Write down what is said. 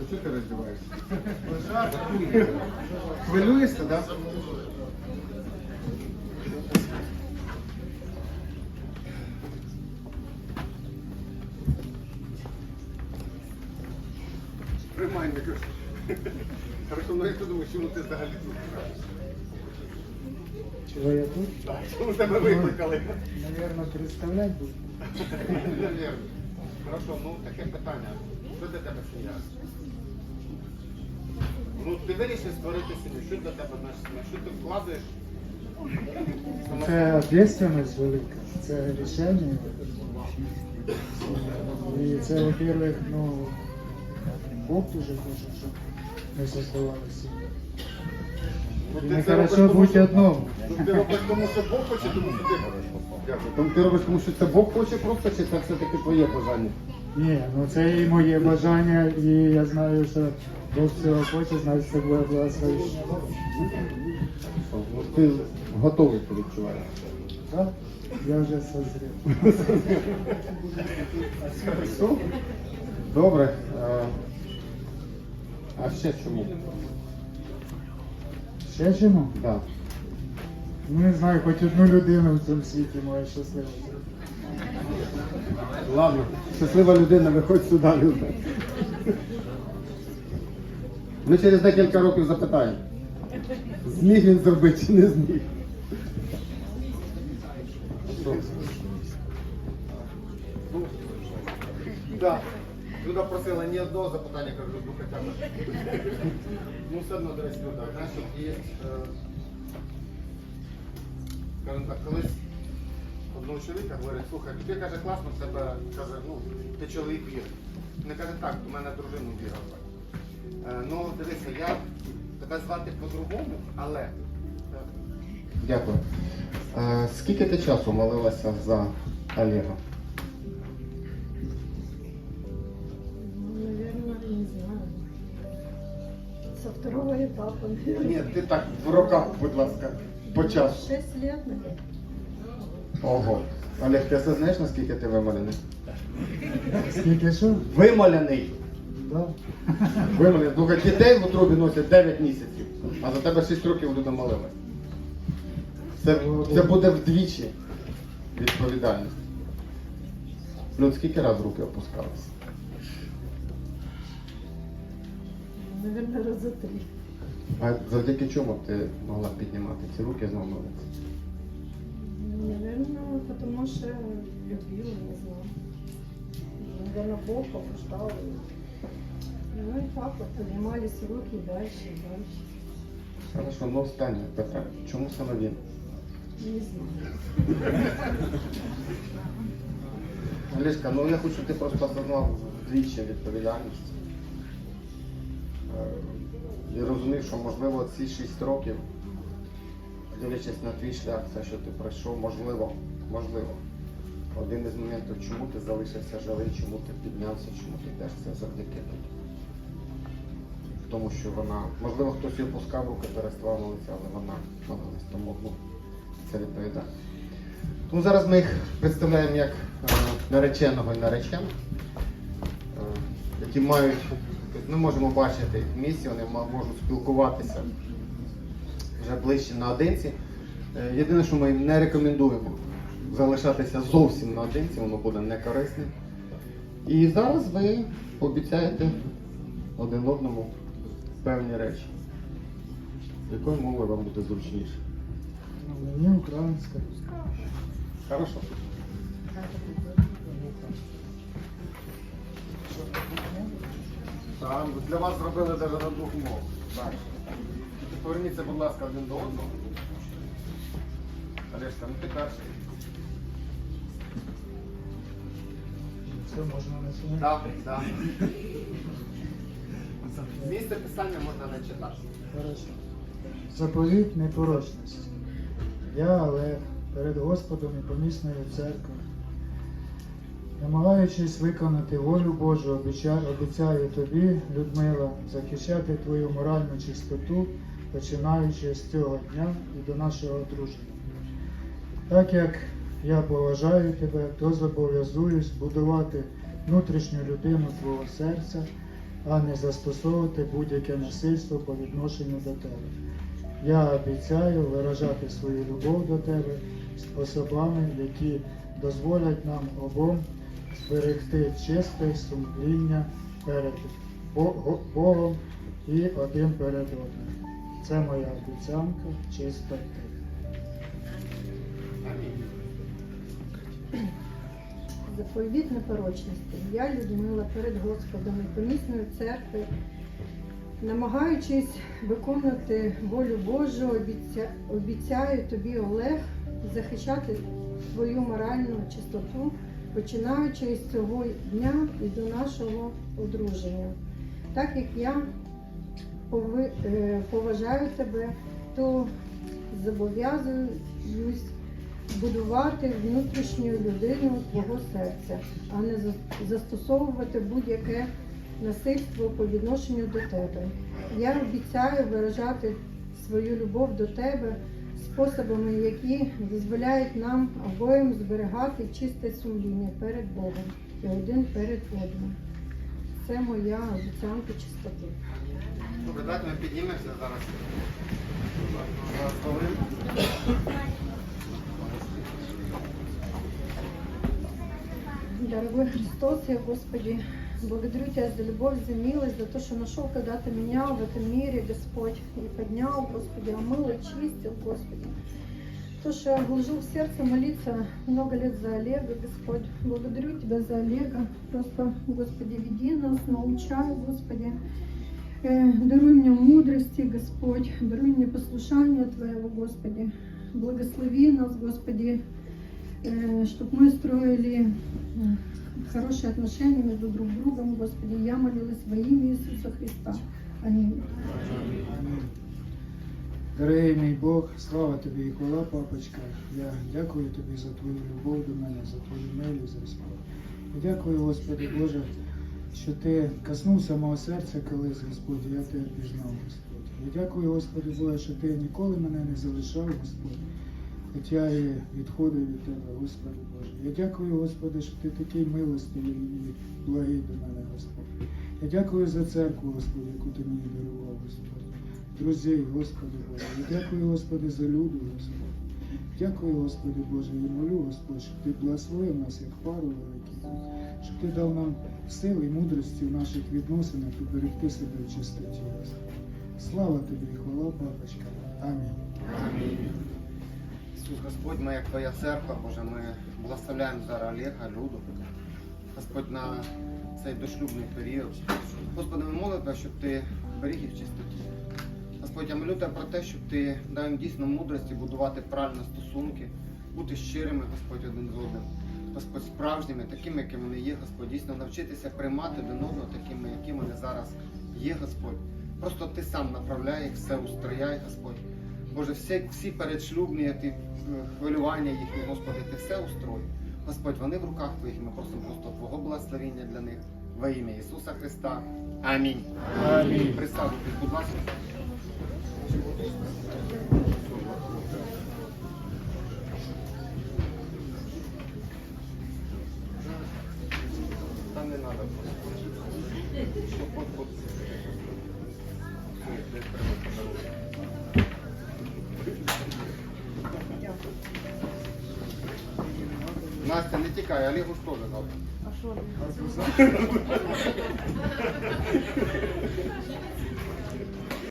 А чого ти роздіваєшся? Жарко. Хвилюєшся, так? Да? Приймай мікрофон. Хорошо, ну як ти думаєш, чому ти взагалі тут? Чего я тут? Чому тебе викликали? Наверное, представлять буду. Навірно. Хорошо, ну таке питання. Що для тебе сім'я? Ти вирішив створити сім'ю. Що для тебе значить сім'я? Що ти вкладаєш? Це ответственность велика, це рішення. І це, во-первых, ну, Бог дуже хоче, щоб ми создавали сім'ю. Ну, ти не це робиш, хорошо тому бути що- одному. Ну, ти робиш тому, що Бог хоче, тому що ти хочеш. Дякую. Тому ти робиш тому, що це Бог хоче просто, чи це все-таки твоє бажання? Ні, ну це і моє бажання, і я знаю, що Бог хоче, значить це буде благословення. Ну, ти готовий ти відчуваєш. Так? Я вже созрів. Добре. А ще чому? Ще чому? Да. Ну не знаю, хоч одну людину в цьому світі моє щасливо. Ладно, щаслива людина, виходь сюди, Люда. Ми через декілька років запитаємо. Зміг він зробити чи не зміг. Да. Люда просила ні одного запитання, кажу, ну хоча б. Ну, все одно, дивись, Люда, знаєш, є, е, скажімо так, колись одного чоловіка говорять, слухай, тобі каже, класно в тебе, каже, ну, ти чоловік вір. Не каже, так, у мене дружину віра. Е, ну, дивися, я тебе звати по-другому, але. е, Дякую. Е, скільки ти часу молилася за Олега? Ну, наверное, не знаю. Со второго этапа, наверное. Ні, ти так в роках, будь ласка, по часу. Шесть лет, наверное. Ого. Олег, ти все знаєш, наскільки ти вимолений? Скільки що? Вимолений! Да. Вимолений. Слухай, дітей в утробі носять 9 місяців, а за тебе 6 років люди молились. Це, це буде вдвічі відповідальність. Люд, скільки раз руки опускалися? Наверное, раза три. А завдяки чому ти могла піднімати ці руки знову молитися? Ну, Наверное, потому что любила, не знаю. Наверное, Бог побуждал. Ну и так вот поднимались руки дальше и дальше. Хорошо, ну останнє питання. Чому саме він? Не знаю. Олешка, ну я хочу, щоб ти просто осознав двічі відповідальність. Е, І розумів, що можливо ці 6 років, дивлячись на твій шлях, все, що ти пройшов, можливо, можливо. Один із моментів, чому ти залишився живий, чому ти піднявся, чому ти йдеш, це завдяки тобі. Тому що вона, можливо, хтось і опускав руки, переставав молитися, але вона молилась. Тому ну, це відповідає. Тому зараз ми їх представляємо як е, нареченого і наречену, е, які мають, ми можемо бачити в місці, вони можуть спілкуватися вже ближче наодинці. Е, Єдине, що ми їм не рекомендуємо залишатися зовсім наодинці, воно буде не корисним. І зараз ви пообіцяєте один одному певні речі. Якою мовою вам буде зручніше? Мені українська. Хорошо. Там для вас зробили навіть на двох мов. Так. Поверніться, будь ласка, один до одного. Олешка, ну ти перший. Це можна починати. Так, так. Місце писання можна не читати. Заповіт непорочності. Я, Олег, перед Господом і помісною церквою, намагаючись виконати волю Божу, обіцяю тобі, Людмила, захищати твою моральну чистоту, починаючи з цього дня і до нашого одруження. Так як я поважаю тебе, то зобов'язуюсь будувати внутрішню людину твого серця а не застосовувати будь-яке насильство по відношенню до тебе. Я обіцяю виражати свою любов до тебе способами, які дозволять нам обом зберегти чисте сумління перед Богом і один перед одним. Це моя обіцянка чистоти. Заповідь непорочності. Я, Людмила, перед Господом і помісною церкви, намагаючись виконувати волю Божу, обіця... обіцяю тобі, Олег, захищати твою моральну чистоту, починаючи з цього дня і до нашого одруження. Так як я е, поважаю тебе, то зобов'язуюсь будувати внутрішню людину твого серця, а не застосовувати будь-яке насильство по відношенню до тебе. Я обіцяю виражати свою любов до тебе способами, які дозволяють нам обоїм зберігати чисте сумління перед Богом і один перед одним. Це моя обіцянка чистоти. Добре, давайте ми піднімемося зараз. Дорогой Христос, я, Господи, благодарю Тебя за любовь, за милость, за то, что нашел когда-то меня в этом мире, Господь, и поднял, Господи, омыл, очистил, Господи. То, что я вложил в сердце молиться много лет за Олега, Господь. Благодарю Тебя за Олега. Просто, Господи, веди нас, научай, Господи. Э, Даруй мне мудрости, Господь. Даруй мне послушание Твоего, Господи. Благослови нас, Господи, чтобы мы строили э, хорошие отношения между друг другом, Господи. Я молилась во имя Иисуса Христа. Аминь. Амінь. Дорогий мій Бог, слава тобі і хвала, папочка. Я дякую тобі за твою любов до мене, за твою милість, Господь. І дякую, Господи Боже, що ти коснувся мого серця колись, Господь, я тебе пізнав, Господь. І дякую, Господи Боже, що ти ніколи мене не залишав, Господь. Хоча і відходив від тебе, Господи Боже. Я дякую, Господи, що ти такий милостивий і благий до мене, Господь. Я дякую за церкву, Господи, яку ти мені дарував, Господь. Друзей, Господи Боже. Я дякую, Господи, за люди, Господь. Дякую, Господи Боже, і молю, Господь, щоб ти благословив нас як пару великий, щоб ти дав нам сили і мудрості в наших відносинах і берегти себе в чистоті, Господь. Слава тобі хвала, папочка. Амінь. Амінь. Господь, ми як Твоя церква, Боже, ми благословляємо зараз Олега, Люду. Господь, на цей дошлюбний період. Господи, ми молимо щоб Ти беріг їх чистоті. Господь, я молю Тебе про те, щоб Ти дав їм дійсно мудрості будувати правильні стосунки, бути щирими, Господь, один з одним. Господь, справжніми, такими, якими вони є, Господь, дійсно навчитися приймати один одного такими, якими вони зараз є, Господь. Просто Ти сам направляй їх, все устрояй, Господь. Боже, всі, всі передшлюбні ті, е, хвилювання їхні, Господи, ти все устрой. Господь, вони в руках Твоїх, ми просимо просто Твого благословення для них во ім'я Ісуса Христа. Амінь. Амінь. Присаджуйтесь, будь ласка. Там не треба. Настя не тікає, але ж теж дали. А що?